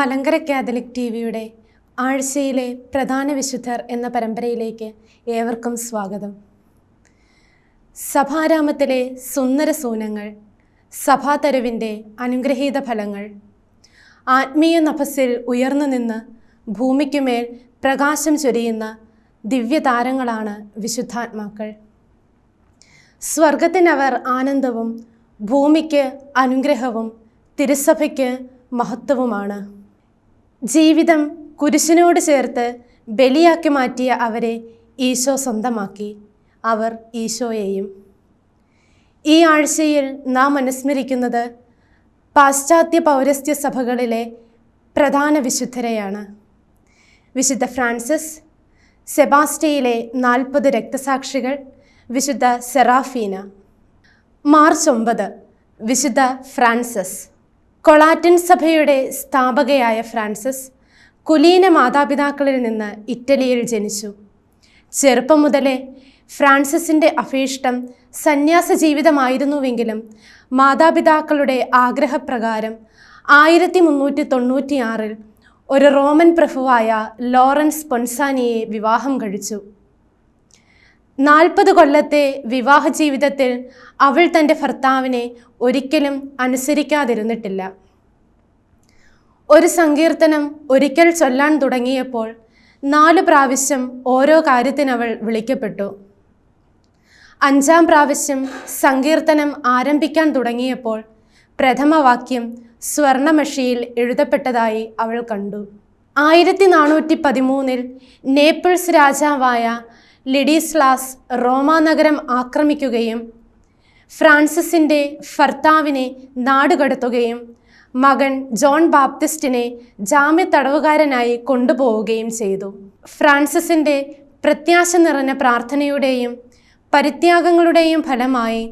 Malankara Catholic T വിയുടെ ആഴ്ചയിലെ പ്രധാന വിശുദ്ധർ എന്ന പരമ്പരയിലേക്ക് ഏവർക്കും സ്വാഗതം. സഭാരാമത്തിലെ സുന്ദര സൂനങ്ങൾ സഭാതരുവിന്റെ അനുഗ്രഹീത ഫലങ്ങൾ ആത്മീയ നഭസിൽ ഉയർന്നു നിന്ന് ഭൂമിക്കുമേൽ പ്രകാശം ചൊരിയുന്ന ദിവ്യതാരങ്ങളാണ് വിശുദ്ധാത്മാക്കൾ. സ്വർഗത്തിനവർ ആനന്ദവും ഭൂമിക്ക് അനുഗ്രഹവും തിരുസഭയ്ക്ക് മഹത്വവുമാണ്. ജീവിതം കുരിശിനോട് ചേർത്ത് ബലിയാക്കി മാറ്റിയ അവരെ ഈശോ സ്വന്തമാക്കി. അവർ ഈശോയെയും. ഈ ആഴ്ചയിൽ നാം അനുസ്മരിക്കുന്നത് പാശ്ചാത്യ പൗരസ്ത്യ സഭകളിലെ പ്രധാന വിശുദ്ധരെയാണ്. വിശുദ്ധ ഫ്രാൻസിസ് സെബാസ്റ്റയിലെ നാൽപ്പത് രക്തസാക്ഷികൾ വിശുദ്ധ സെറാഫീന. മാർച്ച് ഒമ്പത് വിശുദ്ധ ഫ്രാൻസിസ്. കൊളാറ്റൻ സഭയുടെ സ്ഥാപകയായ ഫ്രാൻസിസ് കുലീന മാതാപിതാക്കളിൽ നിന്ന് ഇറ്റലിയിൽ ജനിച്ചു. ചെറുപ്പം മുതലേ ഫ്രാൻസിസിന്റെ അഭീഷ്ടം സന്യാസ ജീവിതമായിരുന്നുവെങ്കിലും മാതാപിതാക്കളുടെ ആഗ്രഹപ്രകാരം ആയിരത്തി മുന്നൂറ്റി തൊണ്ണൂറ്റിയാറിൽ ഒരു റോമൻ പ്രഭുവായ ലോറൻസ് പൊൻസാനിയെ വിവാഹം കഴിച്ചു. നാൽപ്പത് കൊല്ലത്തെ വിവാഹ ജീവിതത്തിൽ അവൾ തന്റെ ഭർത്താവിനെ ഒരിക്കലും അനുസരിക്കാതിരുന്നിട്ടില്ല. ഒരു സങ്കീർത്തനം ഒരിക്കൽ ചൊല്ലാൻ തുടങ്ങിയപ്പോൾ നാല് പ്രാവശ്യം ഓരോ കാര്യത്തിനവൾ വിളിക്കപ്പെട്ടു. അഞ്ചാം പ്രാവശ്യം സങ്കീർത്തനം ആരംഭിക്കാൻ തുടങ്ങിയപ്പോൾ പ്രഥമവാക്യം സ്വർണമഷിയിൽ എഴുതപ്പെട്ടതായി അവൾ കണ്ടു. ആയിരത്തി നാനൂറ്റി പതിമൂന്നിൽ നേപ്പിൾസ് രാജാവായ ലിഡീസ്ലാസ് റോമാനഗരം ആക്രമിക്കുകയും ഫ്രാൻസിസിന്റെ ഭർത്താവിനെ നാടുകടത്തുകയും മകൻ ജോൺ ബാപ്തിസ്റ്റിനെ ജാമ്യ തടവുകാരനായി കൊണ്ടുപോവുകയും ചെയ്തു. ഫ്രാൻസിസിന്റെ പ്രത്യാശ നിറഞ്ഞ പ്രാർത്ഥനയുടെയും പരിത്യാഗങ്ങളുടെയും ഫലമായി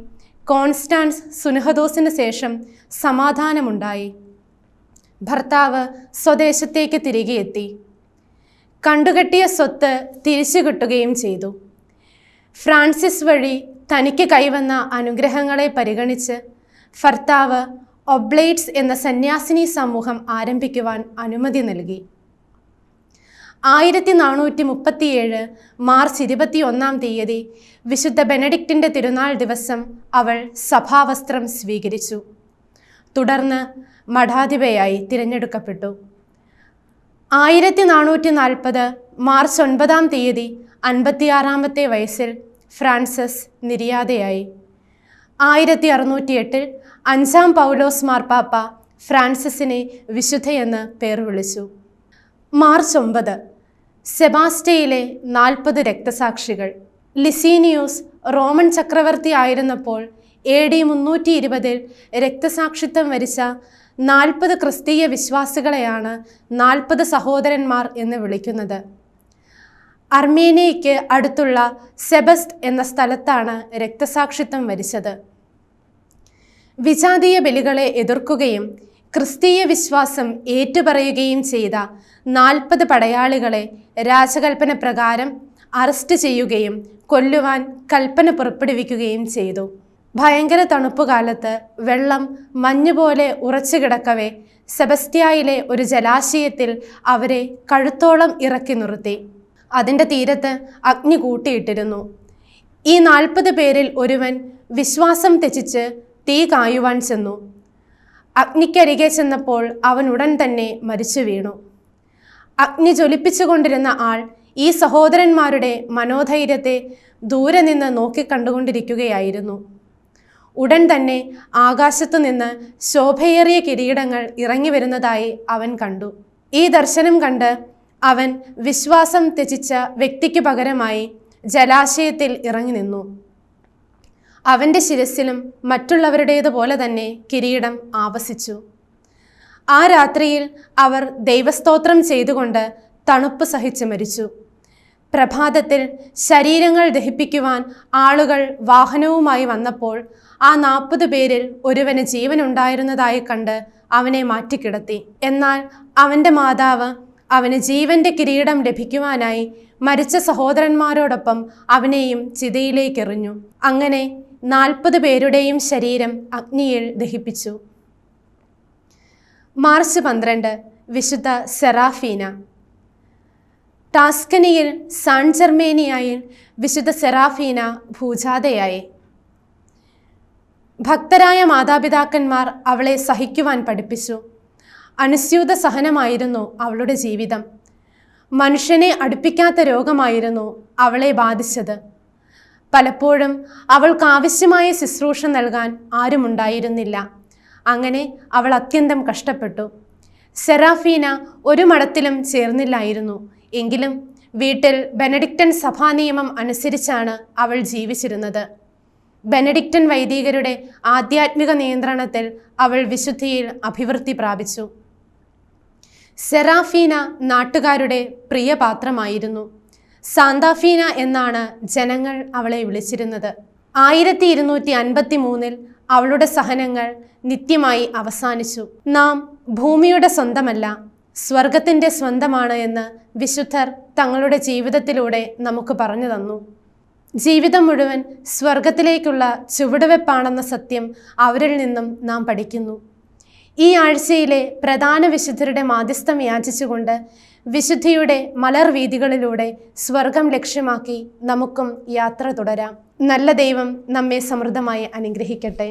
കോൺസ്റ്റാൻസ് സുനഹദോസിന് ശേഷം സമാധാനമുണ്ടായി. ഭർത്താവ് സ്വദേശത്തേക്ക് തിരികെ എത്തി കണ്ടുകെട്ടിയ സ്വത്ത് തിരിച്ചു കിട്ടുകയും ചെയ്തു. ഫ്രാൻസിസ് വഴി തനിക്ക് കൈവന്ന അനുഗ്രഹങ്ങളെ പരിഗണിച്ച് ഭർത്താവ് ഒബ്ലേറ്റ്സ് എന്ന സന്യാസിനി സമൂഹം ആരംഭിക്കുവാൻ അനുമതി നൽകി. ആയിരത്തി നാനൂറ്റി മുപ്പത്തിയേഴ് മാർച്ച് ഇരുപത്തി ഒന്നാം തീയതി വിശുദ്ധ ബെനഡിക്റ്റിന്റെ തിരുനാൾ ദിവസം അവൾ സഭാവസ്ത്രം സ്വീകരിച്ചു. തുടർന്ന് മഠാധിപയായി തിരഞ്ഞെടുക്കപ്പെട്ടു. ആയിരത്തി നാനൂറ്റി നാൽപ്പത് മാർച്ച് ഒൻപതാം തീയതി അൻപത്തിയാറാമത്തെ വയസ്സിൽ ഫ്രാൻസിസ് നിര്യാതയായി. ആയിരത്തി അറുന്നൂറ്റി എട്ടിൽ അഞ്ചാം പൗലോസ് മാർപ്പാപ്പ ഫ്രാൻസിസിനെ വിശുദ്ധയെന്ന് പേർ വിളിച്ചു. മാർച്ച് ഒമ്പത് സെബാസ്റ്റയിലെ നാൽപ്പത് രക്തസാക്ഷികൾ. ലിസീനിയോസ് റോമൻ ചക്രവർത്തി ആയിരുന്നപ്പോൾ എ ഡി മുന്നൂറ്റി ഇരുപതിൽ രക്തസാക്ഷിത്വം വരിച്ച നാൽപ്പത് ക്രിസ്തീയ വിശ്വാസികളെയാണ് നാൽപ്പത് സഹോദരന്മാർ എന്ന് വിളിക്കുന്നത്. അർമേനിയയ്ക്ക് അടുത്തുള്ള സെബസ്റ്റ് എന്ന സ്ഥലത്താണ് രക്തസാക്ഷിത്വം വരിച്ചത്. വിജാതീയ ബലികളെ എതിർക്കുകയും ക്രിസ്തീയ വിശ്വാസം ഏറ്റുപറയുകയും ചെയ്ത നാൽപ്പത് പടയാളികളെ രാജകൽപ്പന പ്രകാരം അറസ്റ്റ് ചെയ്യുകയും കൊല്ലുവാൻ കൽപ്പന പുറപ്പെടുവിക്കുകയും ചെയ്തു. ഭയങ്കര തണുപ്പുകാലത്ത് വെള്ളം മഞ്ഞ് പോലെ ഉറച്ചു കിടക്കവേ സെബസ്ത്യായിലെ ഒരു ജലാശയത്തിൽ അവരെ കഴുത്തോളം ഇറക്കി നിർത്തി. അതിന്റെ തീരത്ത് അഗ്നി കൂട്ടിയിട്ടിരുന്നു. ഈ നാൽപ്പത് പേരിൽ ഒരുവൻ വിശ്വാസം തെറ്റിച്ച് തീ കായുവാൻ ചെന്നു. അഗ്നിക്കരികെ ചെന്നപ്പോൾ അവൻ ഉടൻ തന്നെ മരിച്ചു വീണു. അഗ്നി ജ്വലിപ്പിച്ചുകൊണ്ടിരുന്ന ആൾ ഈ സഹോദരന്മാരുടെ മനോധൈര്യത്തെ ദൂരെ നിന്ന് നോക്കിക്കണ്ടുകൊണ്ടിരിക്കുകയായിരുന്നു ഉടൻ തന്നെ ആകാശത്തു നിന്ന് ശോഭയേറിയ കിരീടങ്ങൾ ഇറങ്ങി വരുന്നതായി അവൻ കണ്ടു. ഈ ദർശനം കണ്ട് അവൻ വിശ്വാസം ത്യജിച്ച വ്യക്തിക്ക് പകരമായി ജലാശയത്തിൽ ഇറങ്ങി നിന്നു. അവന്റെ ശിരസിലും മറ്റുള്ളവരുടേതുപോലെ തന്നെ കിരീടം ആവസിച്ചു. ആ രാത്രിയിൽ അവർ ദൈവസ്തോത്രം ചെയ്തുകൊണ്ട് തണുപ്പ് സഹിച്ച് മരിച്ചു. പ്രഭാതത്തിൽ ശരീരങ്ങൾ ദഹിപ്പിക്കുവാൻ ആളുകൾ വാഹനവുമായി വന്നപ്പോൾ ആ നാൽപ്പത് പേരിൽ ഒരുവന് ജീവനുണ്ടായിരുന്നതായി കണ്ട് അവനെ മാറ്റിക്കിടത്തി. എന്നാൽ അവന്റെ മാതാവ് അവന് ജീവന്റെ കിരീടം ലഭിക്കുവാനായി മരിച്ച സഹോദരന്മാരോടൊപ്പം അവനെയും ചിതയിലേക്കെറിഞ്ഞു. അങ്ങനെ നാൽപ്പത് പേരുടെയും ശരീരം അഗ്നിയിൽ ദഹിപ്പിച്ചു. മാർച്ച് പന്ത്രണ്ട് വിശുദ്ധ സെറാഫീന. ടാസ്കനിയിൽ സാൻ വിശുദ്ധ സെറാഫീന ഭൂജാതയായി. ഭക്തരായ മാതാപിതാക്കന്മാർ അവളെ സഹിക്കുവാൻ പഠിപ്പിച്ചു. അനുസ്യൂത സഹനമായിരുന്നു അവളുടെ ജീവിതം. മനുഷ്യനെ അടുപ്പിക്കാത്ത രോഗമായിരുന്നു അവളെ ബാധിച്ചത്. പലപ്പോഴും അവൾക്ക് ആവശ്യമായ ശുശ്രൂഷ നൽകാൻ ആരുമുണ്ടായിരുന്നില്ല അങ്ങനെ അവൾ അത്യന്തം കഷ്ടപ്പെട്ടു. സെറാഫീന ഒരു മഠത്തിലും ചേർന്നില്ലായിരുന്നു. എങ്കിലും വീട്ടിൽ ബെനഡിക്റ്റൻ സഭാ നിയമം അനുസരിച്ചാണ് അവൾ ജീവിച്ചിരുന്നത്. ബെനഡിക്റ്റൻ വൈദികരുടെ ആധ്യാത്മിക നിയന്ത്രണത്തിൽ അവൾ വിശുദ്ധിയിൽ അഭിവൃദ്ധി പ്രാപിച്ചു. സെറാഫീന നാട്ടുകാരുടെ പ്രിയപാത്രമായിരുന്നു. സാന്താഫീന എന്നാണ് ജനങ്ങൾ അവളെ വിളിച്ചിരുന്നത്. ആയിരത്തി ഇരുന്നൂറ്റി അൻപത്തി മൂന്നിൽ അവളുടെ സഹനങ്ങൾ നിത്യമായി അവസാനിച്ചു. നാം ഭൂമിയുടെ സ്വന്തമല്ല സ്വർഗത്തിന്റെ സ്വന്തമാണ് എന്ന് വിശുദ്ധർ തങ്ങളുടെ ജീവിതത്തിലൂടെ നമുക്ക് പറഞ്ഞു തന്നു. ജീവിതം മുഴുവൻ സ്വർഗത്തിലേക്കുള്ള ചുവടുവെപ്പാണെന്ന സത്യം അവരിൽ നിന്നും നാം പഠിക്കുന്നു. ഈ ആഴ്ചയിലെ പ്രധാന വിശുദ്ധരുടെ മാധ്യസ്ഥം യാചിച്ചുകൊണ്ട് വിശുദ്ധിയുടെ മലർവീതികളിലൂടെ സ്വർഗം ലക്ഷ്യമാക്കി നമുക്കും യാത്ര തുടരാം. നല്ല ദൈവം നമ്മെ സമൃദ്ധമായി അനുഗ്രഹിക്കട്ടെ.